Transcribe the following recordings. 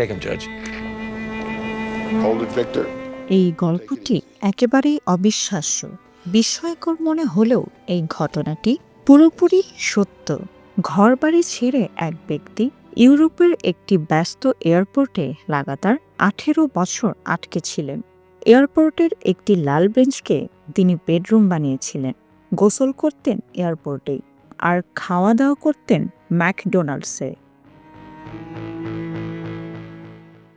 Take him, Judge. Hold it, Victor. এই গল্পটি একেবারেই অবিশ্বাস্য। বিস্ময়কর মনে হলেও এই ঘটনাটি পুরোপুরি সত্য। ঘরবাড়ি ছেড়ে এক ব্যক্তি ইউরোপের একটি ব্যস্ত এয়ারপোর্টে লাগাতার আঠেরো বছর আটকে ছিলেন। এয়ারপোর্টের একটি লাল বেঞ্চকে তিনি বেডরুম বানিয়েছিলেন। গোসল করতেন এয়ারপোর্টেই। আর খাওয়া দাওয়া করতেন ম্যাকডোনাল্ডসে।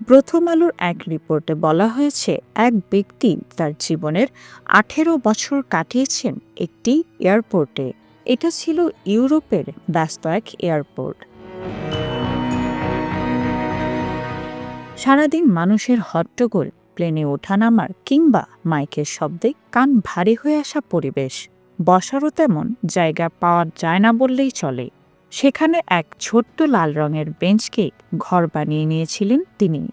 প্রথম আলোর এক রিপোর্টে বলা হয়েছে, এক ব্যক্তি তার জীবনের আঠেরো বছর কাটিয়েছেন একটি এয়ারপোর্টে। এটা ছিল ইউরোপের ব্যস্ত এক এয়ারপোর্ট। সারাদিন মানুষের হট্টগোল, প্লেনে ওঠানামার কিংবা মাইকের শব্দে কান ভারী হয়ে আসা পরিবেশ। বসারও তেমন জায়গা পাওয়া যায় না বললেই চলে। সেখানে এক ছোট্ট লাল রঙের বেঞ্চকে ঘর বানিয়ে নিয়েছিলেন তিনি।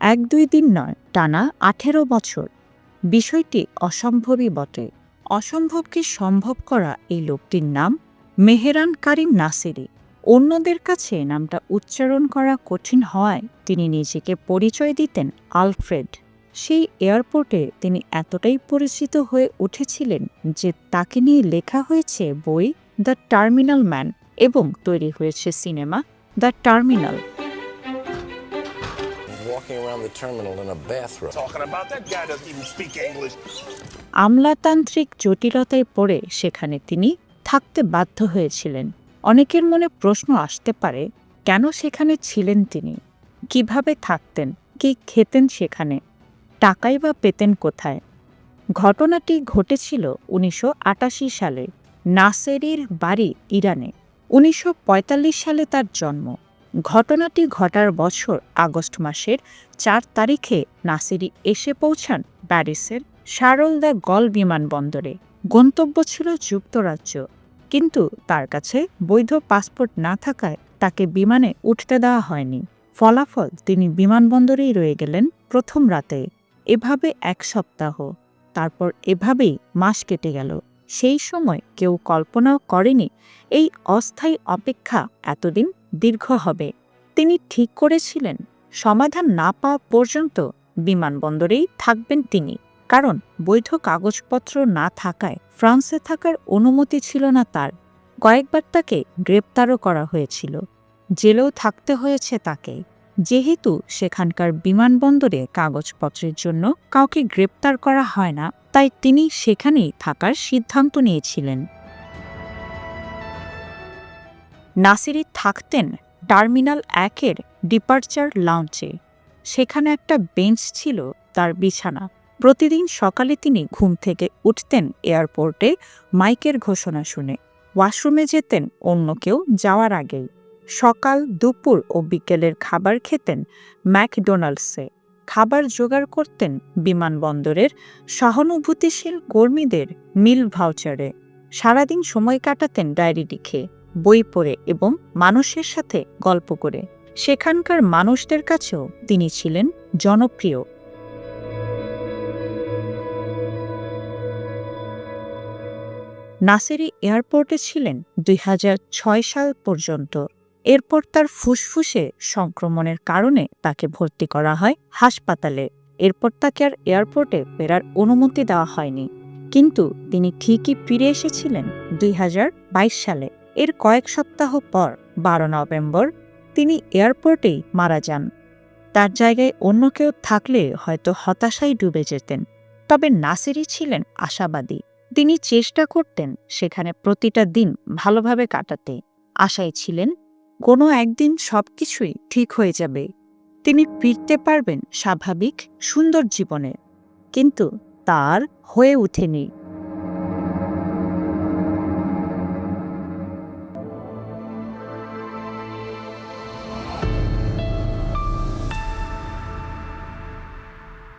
এক দুই দিন নয়, টানা আঠেরো বছর। বিষয়টি অসম্ভবই বটে। অসম্ভবকে সম্ভব করা এই লোকটির নাম মেহেরান কারিম নাসিরি। অন্যদের কাছে নামটা উচ্চারণ করা কঠিন হওয়ায় তিনি নিজেকে পরিচয় দিতেন আলফ্রেড। সেই এয়ারপোর্টে তিনি এতটাই পরিচিত হয়ে উঠেছিলেন যে তাকে নিয়ে লেখা হয়েছে বই দ্য টার্মিনাল ম্যান। এবং তৈরি হয়েছে সিনেমা দ্য টার্মিনাল. আমলাতান্ত্রিক জটিলতায় পড়ে সেখানে তিনি থাকতে বাধ্য হয়েছিলেন। অনেকের মনে প্রশ্ন আসতে পারে কেন সেখানে ছিলেন তিনি? কীভাবে থাকতেন? কি খেতেন সেখানে? টাকাই বা পেতেন কোথায়? ঘটনাটি ঘটেছিল উনিশশো আটাশি সালে নাসেরির বাড়ি ইরানে। উনিশশো পঁয়তাল্লিশ সালে তার জন্ম। ঘটনাটি ঘটার বছর আগস্ট মাসের চার তারিখে নাসিরি এসে পৌঁছান প্যারিসের শারল দ্য গল বিমানবন্দরে। গন্তব্য ছিল যুক্তরাজ্য। কিন্তু তার কাছে বৈধ পাসপোর্ট না থাকায় তাকে বিমানে উঠতে দেওয়া হয়নি। ফলাফল তিনি বিমানবন্দরেই রয়ে গেলেন প্রথম রাতে। এভাবে এক সপ্তাহ। তারপর এভাবেই মাস কেটে গেল। সেই সময় কেউ কল্পনাও করেনি এই অস্থায়ী অপেক্ষা এতদিন দীর্ঘ হবে। তিনি ঠিক করেছিলেন, সমাধান না পাওয়া পর্যন্ত বিমানবন্দরেই থাকবেন তিনি। কারণ বৈধ কাগজপত্র না থাকায় ফ্রান্সে থাকার অনুমতি ছিল না তার। কয়েকবার তাকে গ্রেপ্তারও করা হয়েছিল। জেলেও থাকতে হয়েছে তাকে। যেহেতু সেখানকার বিমানবন্দরে কাগজপত্রের জন্য কাউকে গ্রেপ্তার করা হয় না, তাই তিনি সেখানেই থাকার সিদ্ধান্ত নিয়েছিলেন। নাসিরি থাকতেন টার্মিনাল একের ডিপার্চার লাউঞ্চে। সেখানে একটা বেঞ্চ ছিল তার বিছানা। প্রতিদিন সকালে তিনি ঘুম থেকে উঠতেন এয়ারপোর্টে মাইকের ঘোষণা শুনে। ওয়াশরুমে যেতেন অন্য কেউ যাওয়ার আগেই। সকাল, দুপুর ও বিকেলের খাবার খেতেন ম্যাকডোনাল্ডসে। খাবার জোগাড় করতেন বিমানবন্দরের সহানুভূতিশীল কর্মীদের মিল ভাউচারে। সারাদিন সময় কাটাতেন ডায়েরি লিখে, বই পড়ে এবং মানুষের সাথে গল্প করে। সেখানকার মানুষদের কাছেও তিনি ছিলেন জনপ্রিয়। নাসেরি এয়ারপোর্টে ছিলেন দুই হাজার ছয় সাল পর্যন্ত। এরপর তার ফুসফুসে সংক্রমণের কারণে তাকে ভর্তি করা হয় হাসপাতালে। এরপর তাকে আর এয়ারপোর্টে ফেরার অনুমতি দেওয়া হয়নি। কিন্তু তিনি ঠিকই ফিরে এসেছিলেন দুই হাজার বাইশ সালে। এর কয়েক সপ্তাহ পর, বারো নভেম্বর, তিনি এয়ারপোর্টেই মারা যান। তার জায়গায় অন্য কেউ থাকলে হয়তো হতাশায় ডুবে যেতেন। তবে নাসিরি ছিলেন আশাবাদী। তিনি চেষ্টা করতেন সেখানে প্রতিটা দিন ভালোভাবে কাটাতে। আশায় ছিলেন কোনো একদিন সব কিছুই ঠিক হয়ে যাবে। তিনি ফিরতে পারবেন স্বাভাবিক সুন্দর জীবনে। কিন্তু তার হয়ে ওঠেনি।